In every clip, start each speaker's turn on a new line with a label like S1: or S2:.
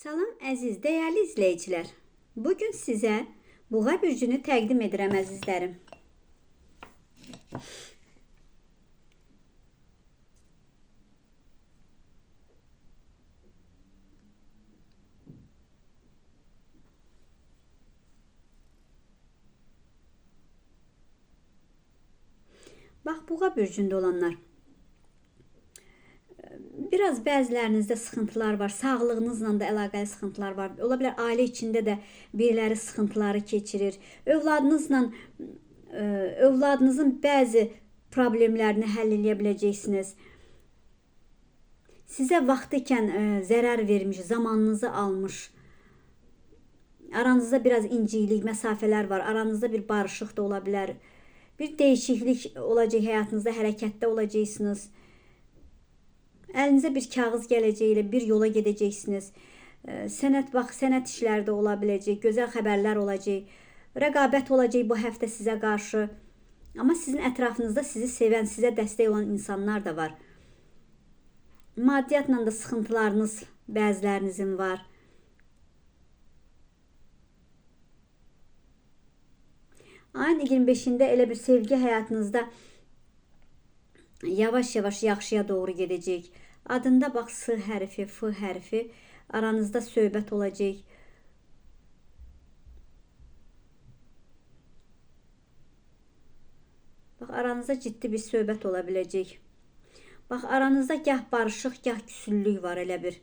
S1: Salam əziz, dəyərli izləyicilər. Bu gün sizə buğa bürcünü təqdim edirəm əzizlərim. Bax, buğa bürcündə olanlar. Biraz bəzilərinizdə sıxıntılar var, sağlığınızla da əlaqəli sıxıntılar var. Ola bilər ailə içində də biriləri sıxıntıları keçirir. Övladınızla ə, övladınızın bəzi problemlərini həll edə biləcəksiniz. Sizə vaxtı ikən ə, zərər vermiş, zamanınızı almış. Aranızda biraz inciklik, məsafələr var. Aranızda bir barışıq da ola bilər. Bir dəyişiklik olacaq həyatınızda, hərəkətdə olacaqsınız. Əlinizə bir kağız gələcək ilə bir yola gedəcəksiniz. Sənət bax, sənət işləri də ola biləcək, gözəl xəbərlər olacaq. Rəqabət olacaq bu həftə sizə qarşı. Amma sizin ətrafınızda sizi sevən, sizə dəstək olan insanlar da var. Maddiyyatla da sıxıntılarınız bəzilərinizin var. Ayın 25-də elə bir sevgi həyatınızda yavaş-yavaş yaxşıya doğru gedəcək. Adında bax S hərfi, F hərfi aranızda söhbət olacaq. Bax aranızda ciddi bir söhbət ola biləcək. Bax aranızda gah barışıq, gah küsüllük var elə bir.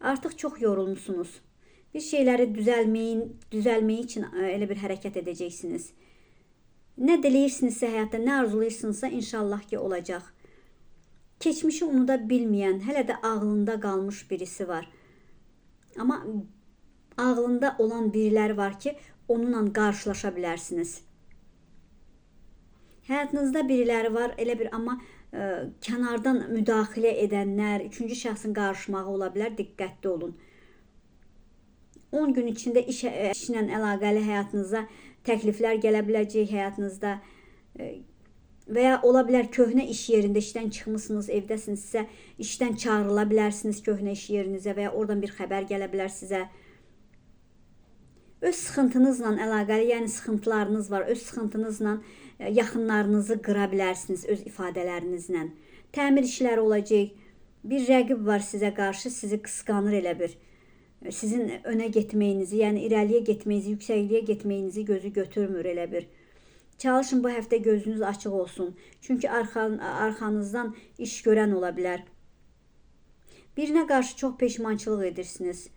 S1: Artıq çox yorulmusunuz. Bir şeyləri düzəlməyin, düzəlməyi üçün ə, elə bir hərəkət edəcəksiniz. Nə diləyirsinizsə həyatda, nə arzulayırsınızsa inşallah ki olacaq. Keçmişi unuda bilməyən, hələ də ağlında qalmış birisi var. Amma ağlında olan biriləri var ki, onunla qarşılaşa bilərsiniz. Həyatınızda biriləri var, elə bir amma ə, kənardan müdaxilə edənlər, üçüncü şəxsin qarışmağı ola bilər, diqqətli olun. 10 gün içində iş, işlə əlaqəli həyatınıza təkliflər gələ biləcək həyatınızda e, və ya ola bilər köhnə iş yerində işdən çıxmısınız, evdəsinizsə işdən çağırıla bilərsiniz köhnə iş yerinizə və ya oradan bir xəbər gələ bilər sizə. Öz sıxıntınızla əlaqəli, yəni sıxıntılarınız var. Öz sıxıntınızla e, yaxınlarınızı qıra bilərsiniz öz ifadələrinizlə. Təmir işləri olacaq. Bir rəqib var sizə qarşı, sizi qısqanır elə bir sizin önə getməyinizi, yəni irəliyə getməyinizi, yüksəkliyə getməyinizi gözü götürmür elə bir. Çalışın bu həftə gözünüz açıq olsun. Çünki arxan, arxanızdan iş görən ola bilər. Birinə qarşı çox peşmançılıq edirsiniz.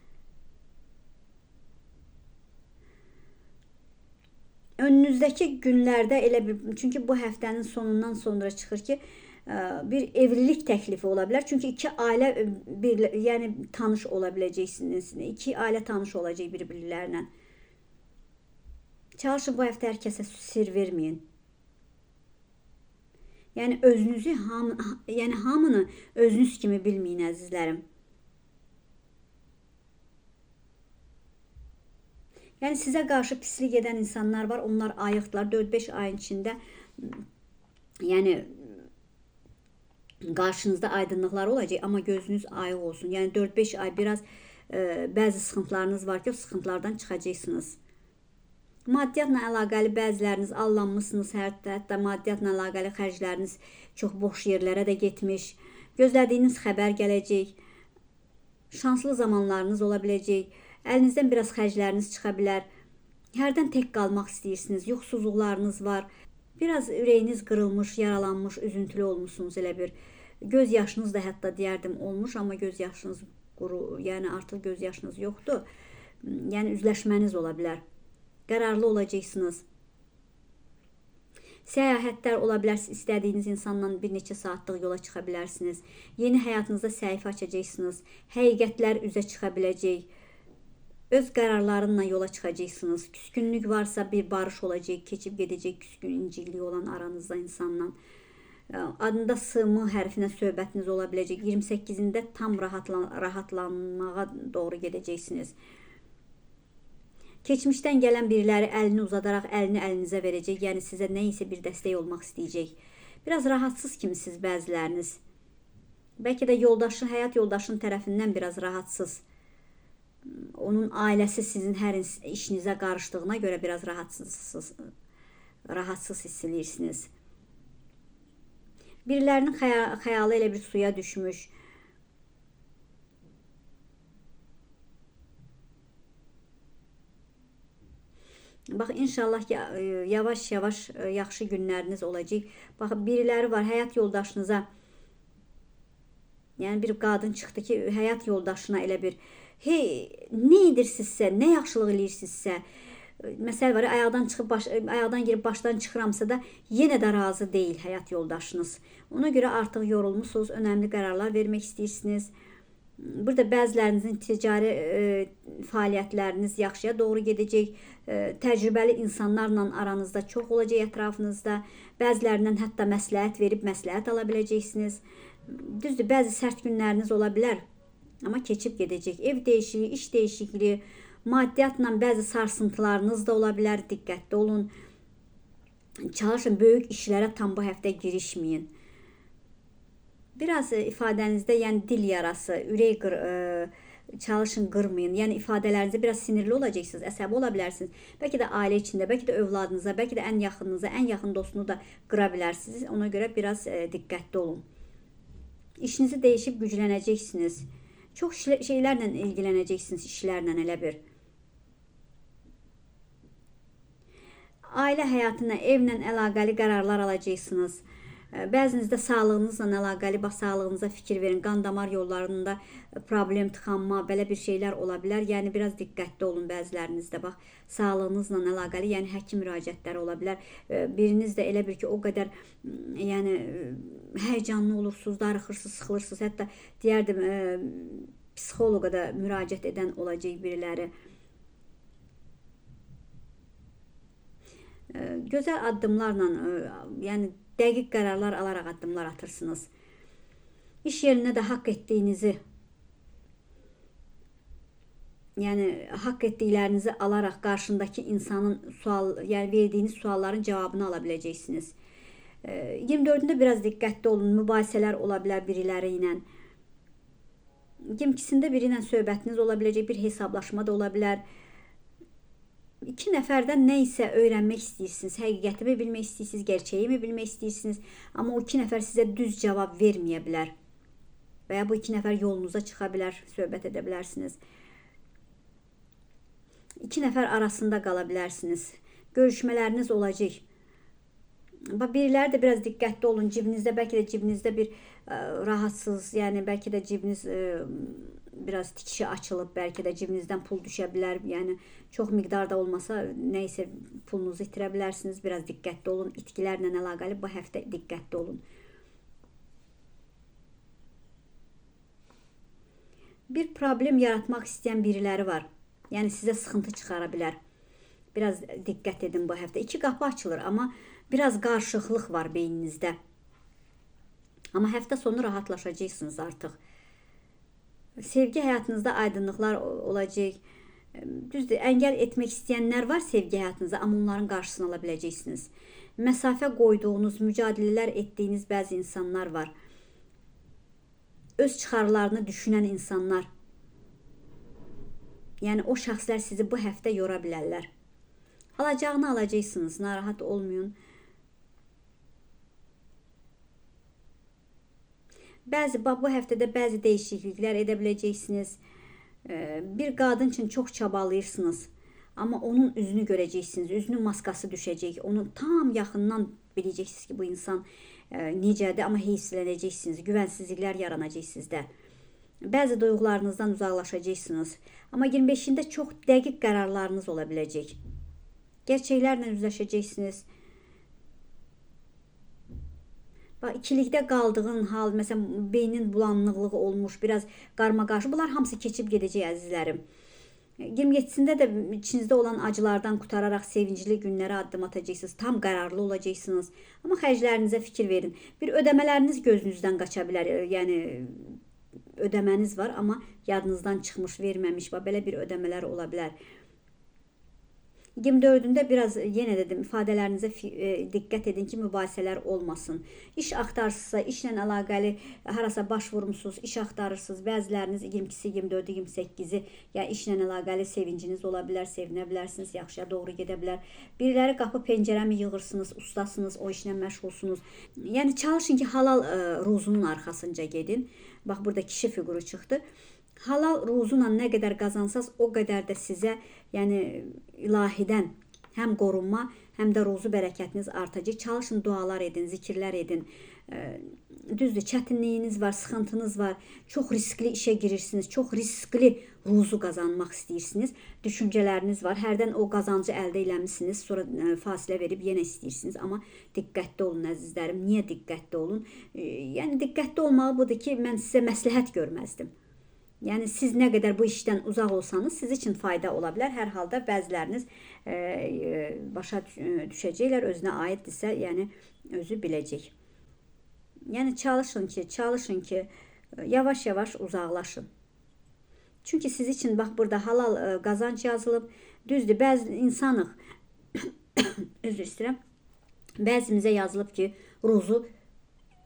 S1: Önünüzdəki günlərdə elə bir çünki bu həftənin sonundan sonra çıxır ki, bir evlilik təklifi ola bilər. Çünki iki ailə bir yəni tanış ola biləcəksiniz. İki ailə tanış olacaq bir-birlərinə. Çalışın bu həftə hər kəsə sir verməyin. Yəni özünüzü ham yəni hamını özünüz kimi bilməyin əzizlərim. Yəni sizə qarşı pislik edən insanlar var. Onlar ayıqdılar 4-5 ayın içində. Yəni qarşınızda aydınlıqlar olacaq, amma gözünüz ayıq olsun. Yəni 4-5 ay biraz ə, bəzi sıxıntılarınız var ki, o sıxıntılardan çıxacaqsınız. Maddiyyatla əlaqəli bəziləriniz allanmısınız, hətta, hətta maddiyyatla əlaqəli xərcləriniz çox boş yerlərə də getmiş. Gözlədiyiniz xəbər gələcək. Şanslı zamanlarınız ola biləcək. Əlinizdən biraz xərcləriniz çıxa bilər. Hərdən tək qalmaq istəyirsiniz, yoxsulluqlarınız var. Biraz ürəyiniz qırılmış, yaralanmış, üzüntülü olmusunuz elə bir. Göz yaşınız da hətta deyərdim olmuş, amma göz yaşınız quru, yəni artıq göz yaşınız yoxdur. Yəni üzləşməniz ola bilər. Qərarlı olacaqsınız. Səyahətlər ola bilər, istədiyiniz insanla bir neçə saatlıq yola çıxa bilərsiniz. Yeni həyatınızda səhifə açacaqsınız. Həqiqətlər üzə çıxa biləcək öz qərarlarınla yola çıxacaqsınız. Küskünlük varsa bir barış olacaq, keçib gedəcək küskün incikliyi olan aranızda insanla. Adında sığmı hərfinə söhbətiniz ola biləcək. 28-də tam rahatlan rahatlanmağa doğru gedəcəksiniz. Keçmişdən gələn biriləri əlini uzadaraq əlini əlinizə verəcək. Yəni sizə nə isə bir dəstək olmaq istəyəcək. Biraz rahatsız kimisiniz bəziləriniz. Bəlkə də yoldaşın, həyat yoldaşın tərəfindən biraz rahatsız Onun ailəsi sizin hər işinizə qarışdığına görə biraz rahatsızsınız. Rahatsız hiss edirsiniz. Birilərinin xəyalı elə bir suya düşmüş. Bax inşallah yavaş-yavaş yaxşı günləriniz olacaq. Bax biriləri var həyat yoldaşınıza Yəni bir qadın çıxdı ki, həyat yoldaşına elə bir hey nə edirsinizsə, nə yaxşılıq eləyirsinizsə, məsəl var, ayaqdan çıxıb baş, ayaqdan girib başdan çıxıramsa da yenə də razı deyil həyat yoldaşınız. Ona görə artıq yorulmusunuz, önəmli qərarlar vermək istəyirsiniz. Burada bəzilərinizin ticari e, fəaliyyətləriniz yaxşıya doğru gedəcək. E, təcrübəli insanlarla aranızda çox olacaq ətrafınızda. Bəzilərindən hətta məsləhət verib məsləhət ala biləcəksiniz. Düzdür, bəzi sərt günləriniz ola bilər, amma keçib gedəcək. Ev dəyişikliyi, iş dəyişikliyi, maddiyyatla bəzi sarsıntılarınız da ola bilər. Diqqətli olun. Çalışın böyük işlərə tam bu həftə girişməyin. Biraz ifadənizdə, yəni dil yarası, ürək qır, ə, çalışın qırmayın. Yəni ifadələrinizdə biraz sinirli olacaqsınız, əsəbi ola bilərsiniz. Bəlkə də ailə içində, bəlkə də övladınıza, bəlkə də ən yaxınınıza, ən yaxın dostunu da qıra bilərsiniz. Ona görə biraz ə, diqqətli olun. İşinizi dəyişib güclənəcəksiniz. Çox şeylərlə ilgilənəcəksiniz, işlərlə elə bir. Ailə həyatına, evlə əlaqəli qərarlar alacaqsınız. Bəzinizdə sağlığınızla əlaqəli bax sağlığınıza fikir verin. Qan damar yollarında problem, tıxanma, belə bir şeylər ola bilər. Yəni biraz diqqətli olun bəzilərinizdə bax sağlığınızla əlaqəli, yəni həkim müraciətləri ola bilər. Biriniz də elə bir ki, o qədər yəni həyəcanlı olursunuz, darıxırsınız, sıxılırsınız. Hətta deyərdim psixoloqa da müraciət edən olacaq biriləri. Gözəl addımlarla, yəni dəqiq qərarlar alaraq addımlar atırsınız. İş yerində də haqq etdiyinizi yəni haqq etdiklərinizi alaraq qarşındakı insanın sual, yəni verdiyiniz sualların cavabını ala biləcəksiniz. 24-də biraz diqqətli olun. Mübahisələr ola bilər biriləri ilə. 22-sində biri ilə söhbətiniz ola biləcək, bir hesablaşma da ola bilər iki nəfərdən nə isə öyrənmək istəyirsiniz, həqiqətimi bilmək istəyirsiniz, gerçəyimi bilmək istəyirsiniz, amma o iki nəfər sizə düz cavab verməyə bilər. Və ya bu iki nəfər yolunuza çıxa bilər, söhbət edə bilərsiniz. İki nəfər arasında qala bilərsiniz. Görüşmələriniz olacaq. Bax biriləri də biraz diqqətli olun. Cibinizdə bəlkə də cibinizdə bir ə, rahatsız, yəni bəlkə də cibiniz ə, biraz tikişi açılıb, bəlkə də cibinizdən pul düşə bilər. Yəni çox miqdarda olmasa nə isə pulunuzu itirə bilərsiniz. Biraz diqqətli olun. İtkilərlə əlaqəli bu həftə diqqətli olun. Bir problem yaratmaq istəyən biriləri var. Yəni sizə sıxıntı çıxara bilər. Biraz diqqət edin bu həftə. İki qapı açılır, amma biraz qarışıqlıq var beyninizdə. Amma həftə sonu rahatlaşacaqsınız artıq. Sevgi həyatınızda aydınlıqlar olacaq. Düzdür, əngəl etmək istəyənlər var sevgi həyatınıza, amma onların qarşısını ala biləcəksiniz. Məsafə qoyduğunuz, mücadilələr etdiyiniz bəzi insanlar var. Öz çıxarlarını düşünən insanlar. Yəni o şəxslər sizi bu həftə yora bilərlər. Alacağını alacaqsınız, narahat olmayın. Bəzi bu həftədə bəzi dəyişikliklər edə biləcəksiniz. Bir qadın üçün çox çabalayırsınız. Amma onun üzünü görəcəksiniz. Üzünün maskası düşəcək. Onu tam yaxından biləcəksiniz ki, bu insan necədir, amma heyslənəcəksiniz. Güvənsizliklər yaranacaq sizdə. Bəzi duyğularınızdan uzaqlaşacaqsınız. Amma 25-də çox dəqiq qərarlarınız ola biləcək. Gerçəklərlə üzləşəcəksiniz Bax ikilikdə qaldığın hal, məsələn, beynin bulanıqlığı olmuş, biraz qarmaqarşı. Bunlar hamısı keçib gedəcək əzizlərim. 27-sində də içinizdə olan acılardan qutararaq sevincli günlərə addım atacaqsınız. Tam qərarlı olacaqsınız. Amma xərclərinizə fikir verin. Bir ödəmələriniz gözünüzdən qaça bilər. Yəni ödəməniz var, amma yadınızdan çıxmış, verməmiş, bax belə bir ödəmələr ola bilər. 24-ündə biraz e, yenə dedim ifadələrinizə e, diqqət edin ki, mübahisələr olmasın. İş axtarırsınızsa, işlə əlaqəli harasa baş vurmusunuz, iş axtarırsınız. Bəziləriniz 22-si, 24-ü, 28-i, yəni işlə əlaqəli sevinciniz ola bilər, sevinə bilərsiniz, yaxşıya doğru gedə bilər. Biriləri qapı pəncərəmi yığırsınız, ustasınız, o işlə məşğulsunuz. Yəni çalışın ki, halal ə, ruzunun arxasınca gedin. Bax burada kişi fiquru çıxdı. Halal ruzuna nə qədər qazansaz, o qədər də sizə, yəni ilahidən həm qorunma, həm də ruzu bərəkətiniz artacaq. Çalışın dualar edin, zikirlər edin. Düzdür, çətinliyiniz var, sıxıntınız var. Çox riskli işə girirsiniz. Çox riskli ruzu qazanmaq istəyirsiniz. Düşüncələriniz var. Hərdən o qazancı əldə eləmisiniz, sonra fasilə verib yenə istəyirsiniz. Amma diqqətli olun əzizlərim. Niyə diqqətli olun? Yəni diqqətli olmağı budur ki, mən sizə məsləhət görməzdim. Yəni siz nə qədər bu işdən uzaq olsanız, siz üçün fayda ola bilər. Hər halda bəziləriniz e, e, başa e, düşəcəklər, özünə aiddirsə, yəni özü biləcək. Yəni çalışın ki, çalışın ki, e, yavaş-yavaş uzaqlaşın. Çünki siz üçün bax burada halal e, qazanc yazılıb. Düzdür, bəzi insanıq. Üzr istəyirəm. Bəzimizə yazılıb ki, ruzu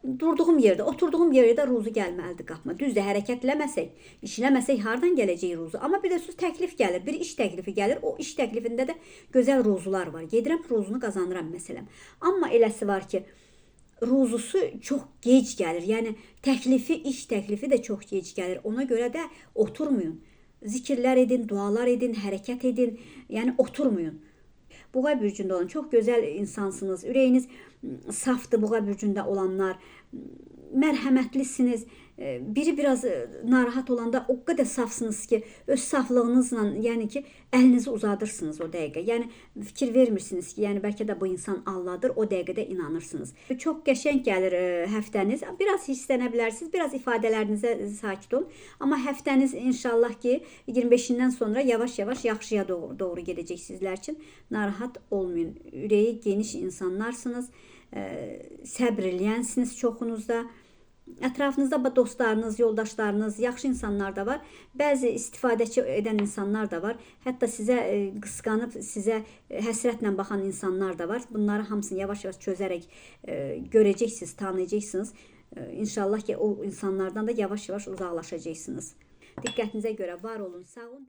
S1: durduğum yerdə, oturduğum yerdə ruzu gəlməlidir qapıma. Düzdür, hərəkətləməsək, işləməsək hardan gələcək ruzu? Amma bir də söz təklif gəlir, bir iş təklifi gəlir. O iş təklifində də gözəl ruzular var. Gedirəm ruzunu qazanıram məsələn. Amma eləsi var ki, ruzusu çox gec gəlir. Yəni təklifi, iş təklifi də çox gec gəlir. Ona görə də oturmayın. Zikirlər edin, dualar edin, hərəkət edin. Yəni oturmayın. Buğa bürcündə olan çox gözəl insansınız. Ürəyiniz safdır buğa bürcündə olanlar. Mərhəmətlisiniz. E, Biri biraz e, narahat olanda o qədər safsınız ki, öz saflığınızla, yəni ki, əlinizi uzadırsınız o dəqiqə. Yəni fikir vermirsiniz ki, yəni bəlkə də bu insan Allahdır, o dəqiqədə inanırsınız. Çox qəşəng gəlir e, həftəniz. Biraz hisslənə bilərsiniz, biraz ifadələrinizə sakit olun. Amma həftəniz inşallah ki 25-dən sonra yavaş-yavaş yaxşıya doğru, doğru gedəcək sizlər üçün. Narahat olmayın. Ürəyi geniş insanlarsınız. E, səbr eləyənsiniz çoxunuzda. Ətrafınızda dostlarınız, yoldaşlarınız, yaxşı insanlar da var. Bəzi istifadəçi edən insanlar da var. Hətta sizə e, qısqanıb sizə e, həsrətlə baxan insanlar da var. Bunları hamısını yavaş-yavaş çözərək e, görəcəksiniz, tanıyacaqsınız. İnşallah ki o insanlardan da yavaş-yavaş uzaqlaşacaqsınız. Diqqətinizə görə var olun, sağ olun.